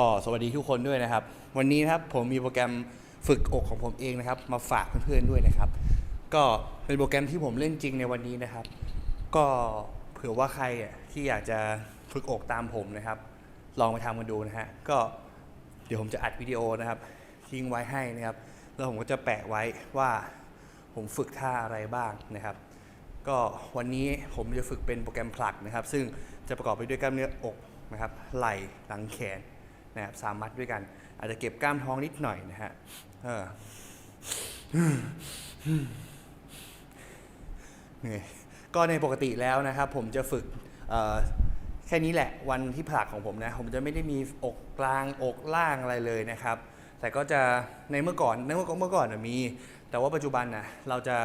ก็สวัสดีทุกคนด้วยนะครับ วันนี้นะครับผมมีโปรแกรมฝึกอกของผมเองนะครับ มาฝากเพื่อนๆด้วยนะครับ ก็เป็นโปรแกรมที่ผมเล่นจริงในวันนี้นะครับ ก็เผื่อว่าใครที่อยากจะฝึกอกตามผมนะครับ ลองไปทำกันดูนะฮะก็เดี๋ยวผมจะอัดวิดีโอนะครับ ทิ้งไว้ให้นะครับ แล้วผมก็จะแปะไว้ว่าผมฝึกท่าอะไรบ้างนะครับ ก็วันนี้ผมจะฝึกเป็นโปรแกรมผลักนะครับ ซึ่งจะประกอบไปด้วยกล้ามเนื้ออกนะครับไหล่หลังแขน นะครับสามมัดด้วยกัน อาจจะเก็บกล้ามท้องนิดหน่อยนะฮะเออเหนื่อยก็ในปกติแล้วนะครับ ผมจะฝึกแค่นี้แหละวันที่ผลักของผมนะผมจะไม่ได้มีอกกลางอกล่างอะไรเลยนะครับ แต่ก็จะในเมื่อก่อนในเมื่อก่อนเมื่อก่อนมี แต่ว่าปัจจุบันนะเราจะ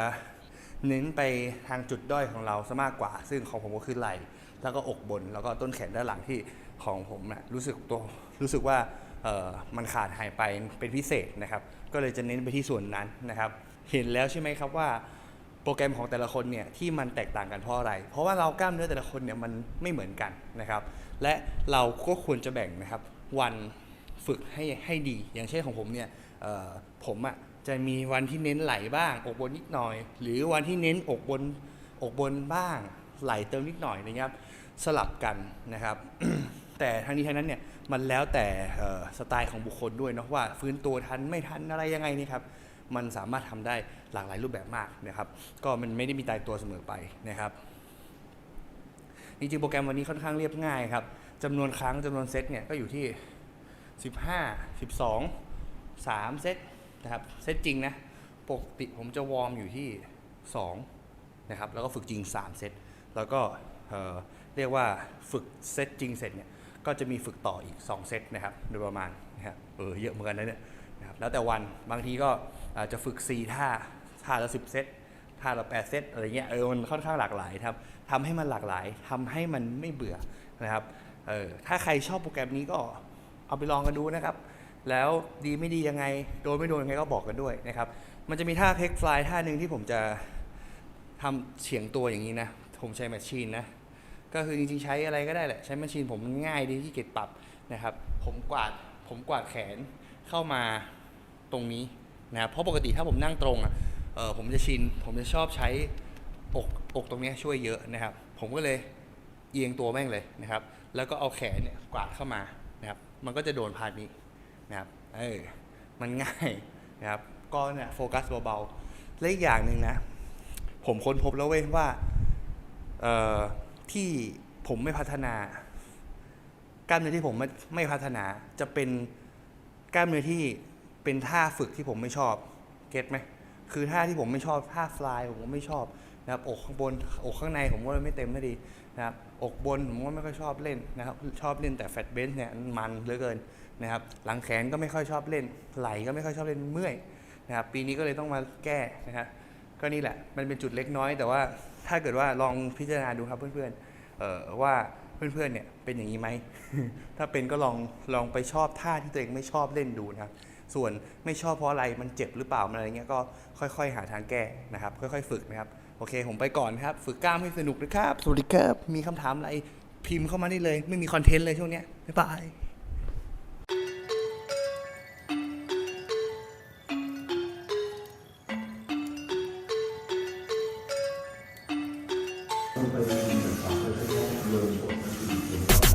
เน้นไปทางจุดด้อยของเราซะมากกว่า ซึ่งของผมก็คือไหล่แล้วก็อกบน แล้วก็ต้นแขนด้านหลังที่ของผมนะรู้สึกตัวรู้สึกว่ามันขาดหายไปเป็นพิเศษนะครับ ก็เลยจะเน้นไปที่ส่วนนั้นนะครับ เห็นแล้วใช่ไหมครับว่าโปรแกรมของแต่ละคนเนี่ยที่มันแตกต่างกันเพราะอะไร เพราะว่าเรากล้ามเนื้อแต่ละคนเนี่ยมันไม่เหมือนกันนะครับ และเราก็ควรจะแบ่งนะครับวัน ฝึกให้ให้ดี อย่างเช่นของผมเนี่ยผมอะ่ะจะมีวันที่เน้นไหลบ้าง อกบนนิดหน่อย หรือวันที่เน้นอกบนอกบนบ้าง ไหลเติมนิดหน่อยนะครับ สลับกันนะครับ แต่ทั้งนี้ทั้งนั้นเนี่ยมันแล้วแต่สไตล์ของบุคคลด้วยเนาะว่าฟื้นตัวทันไม่ทันอะไรยังไงนี่ครับมันสามารถทำได้หลากหลายรูปแบบมากนะครับ ก็มันไม่ได้มีตายตัวเสมอไปนะครับจริงๆโปรแกรมวันนี้ค่อนข้างเรียบง่ายครับจำนวนครั้งจำนวนเซตเนี่ยก็อยู่ที่ 15 12 3 เซตนะครับ เซตจริงนะ ปกติผมจะวอร์มอยู่ที่ 2 นะครับ แล้วก็ฝึกจริง 3 เซต แล้วก็เอ่อเรียกว่าฝึกเซตจริงเสร็จเนี่ย ก็จะมีฝึกต่ออีก 2 เซตนะครับ โดยประมาณนะครับเออ เยอะเหมือนกันนะเนี่ยนะครับแล้วแต่วัน บางทีก็อาจจะฝึก 4 ท่า ท่าละ 10 เซตท่าละ 8 เซต อะไรเงี้ย เออ มันค่อนข้างหลากหลายครับทำให้มันหลากหลายทำให้มันไม่เบื่อนะครับ เออ ถ้าใครชอบโปรแกรมนี้ก็ เอาไปลองกันดูนะครับ แล้วดีไม่ดียังไง โดนไม่โดนยังไงก็บอกกันด้วยนะครับ มันจะมีท่าเพกฟลายท่าหนึ่งที่ผมจะทำเฉียงตัวอย่างนี้นะ ผมใช้แมชชีนนะ ก็คือจริงๆใช้อะไรก็ได้แหละ ใช้แมชชีนผมมันง่ายดีที่เก็บปรับนะครับ ผมกวาด ผมกวาดแขนเข้ามาตรงนี้นะครับเพราะปกติถ้าผมนั่งตรงอะเออผมจะชิน ผมจะชอบใช้อกอกตรงนี้ช่วยเยอะนะครับ ผมก็เลยเอียงตัวแม่งเลยนะครับ แล้วก็เอาแขนเนี่ยกวาดเข้ามา นะครับ มันก็จะโดนพาร์ทนี้นะครับ เออ มันง่ายนะครับ ก็เนี่ยโฟกัสเบาๆ และอีกอย่างหนึ่งนะ ผมค้นพบแล้วเว้ยว่าเอ่อที่ผมไม่พัฒนากล้ามเนื้อที่ผมไม่ไม่พัฒนาจะเป็นกล้ามเนื้อที่เป็นท่าฝึกที่ผมไม่ชอบ เก็ตไหม คือท่าที่ผมไม่ชอบ ท่าฟลายผมก็ไม่ชอบ นะครับอกข้างบนอกข้างในผมก็ไม่เต็มไม่ดีนะครับอกบนผมก็ไม่ค่อยชอบเล่นนะครับชอบเล่นแต่แฟตเบนเนี่ยมันเหลือเกินนะครับหลังแขนก็ไม่ค่อยชอบเล่น ไหล่ก็ไม่ค่อยชอบเล่นเมื่อยนะครับปีนี้ก็เลยต้องมาแก้นะครับก็นี่แหละมันเป็นจุดเล็กน้อย แต่ว่าถ้าเกิดว่าลองพิจารณาดูครับเพื่อนๆเอ่อว่าเพื่อนๆเนี่ยเป็นอย่างนี้ไหม ถ้าเป็นก็ลองลองไปชอบท่าที่ตัวเองไม่ชอบเล่นดูนะครับ ส่วนไม่ชอบเพราะอะไรมันเจ็บหรือเปล่ามันอะไรเงี้ยก็ค่อย ๆ หาทางแก้นะครับ ค่อย ๆ ฝึกนะครับโอเค ผมไปก่อนครับ ฝึกกล้ามให้สนุกนะครับสวัสดีครับมีคำถามอะไรพิมพ์เข้ามาได้เลย ไม่มีคอนเทนต์เลยช่วงเนี้ยบ๊ายบายต้องไปศึกษาไปใช้เรื่องบท